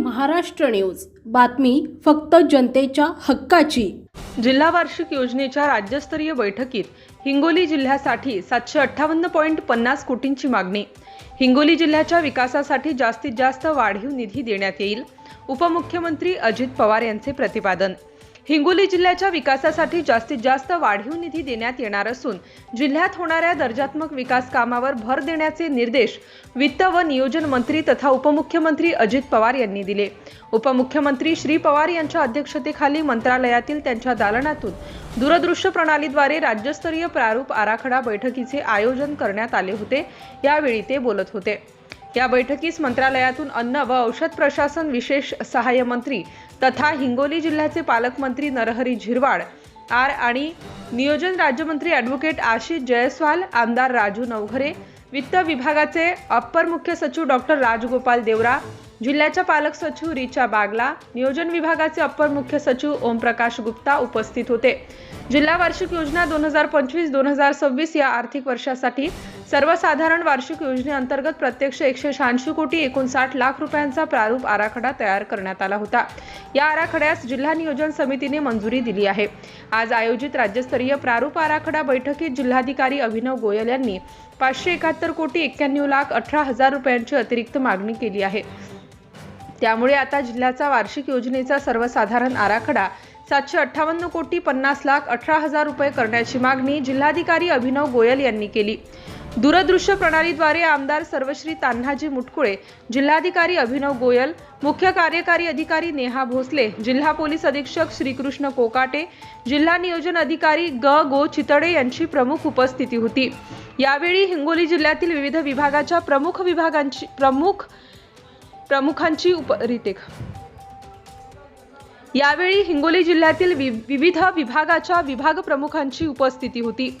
Maharashtra news. बातमी फक्त जनतेच्या हक्काची. जिल्हा वार्षिक योजनेच्या राज्यस्तरीय बैठकीत हिंगोली जिल्ह्यासाठी सातशे अठ्ठावन्न पॉईंट पन्नास कोटींची मागणी. हिंगोली जिल्ह्याच्या विकासासाठी जास्तीत जास्त वाढीव निधी देण्यात येईल उपमुख्यमंत्री अजित पवार यांचे प्रतिपादन. हिंगोली जिल्ह्याच्या विकासासाठी जास्तीत जास्त वाढीव निधी देण्यात येणार असून जिल्ह्यात होणाऱ्या दर्जात्मक विकास कामावर भर देण्याचे निर्देश वित्त व नियोजन मंत्री तथा उपमुख्यमंत्री अजित पवार यांनी दिले. उपमुख्यमंत्री श्री पवार यांच्या अध्यक्षतेखाली मंत्रालयातील त्यांच्या दालनातून दूरदृश्य प्रणालीद्वारे राज्यस्तरीय प्रारूप आराखडा बैठकीचे आयोजन करण्यात आले होते. यावेळी ते बोलत होते. या बैठकीस मंत्रालयातून अन्न व औषध प्रशासन विशेष सहाय्य मंत्री तथा हिंगोली जिल्ह्याचे पालकमंत्री नरहरी झिरवाड आर आणि नियोजन राज्यमंत्री ॲडव्होकेट आशिष जयस्वाल आमदार राजू नवघरे वित्त विभागाचे अप्पर मुख्य सचिव डॉक्टर राजगोपाल देवरा जिल्ह्याच्या पालक सचिव रिचा बागला नियोजन विभागाचे अप्पर मुख्य सचिव ओमप्रकाश गुप्ता उपस्थित होते. जिल्हा वार्षिक योजना दोन हजार पंचवीस दोन हजार सव्वीस या आर्थिक वर्षासाठी सर्वसाधारण वार्षिक योजनेअंतर्गत प्रत्यक्ष एकशे शहाऐंशी कोटी एकोणसाठ लाख रुपयांचा प्रारूप आराखडा तयार करण्यात आला होता. या आराखड्यास जिल्हा नियोजन समितीने मंजुरी दिली आहे. आज आयोजित राज्यस्तरीय प्रारूप आराखडा बैठकीत जिल्हाधिकारी अभिनव गोयल यांनी पाचशे एकाहत्तर कोटी एक्क्याण्णव लाख अठरा हजार रुपयांची अतिरिक्त मागणी केली आहे. त्यामुळे आता जिल्ह्याचा वार्षिक योजनेचा सर्वसाधारण आराखडा सातशे अठ्ठावन्न कोटी पन्नास लाख अठरा हजार रुपये करण्याची मागणी जिल्हाधिकारी अभिनव गोयल यांनी केली. दूरदृश्य प्रणालीद्वारे आमदार सर्वश्री तान्हाजी मुटकुळे जिल्हाधिकारी अभिनव गोयल मुख्य कार्यकारी अधिकारी नेहा भोसले जिल्हा पोलीस अधीक्षक श्रीकृष्ण कोकाटे जिल्हा नियोजन अधिकारी ग. गो. चितडे यांची प्रमुख उपस्थिती होती. यावेळी हिंगोली जिल्ह्यातील विविध विभागाच्या प्रमुख विभागांची प्रमुख प्रमुखांची उप रिटेक यावेळी हिंगोली जिल्ह्यातील वि- विविध विभागाच्या विभाग प्रमुखांची उपस्थिती होती.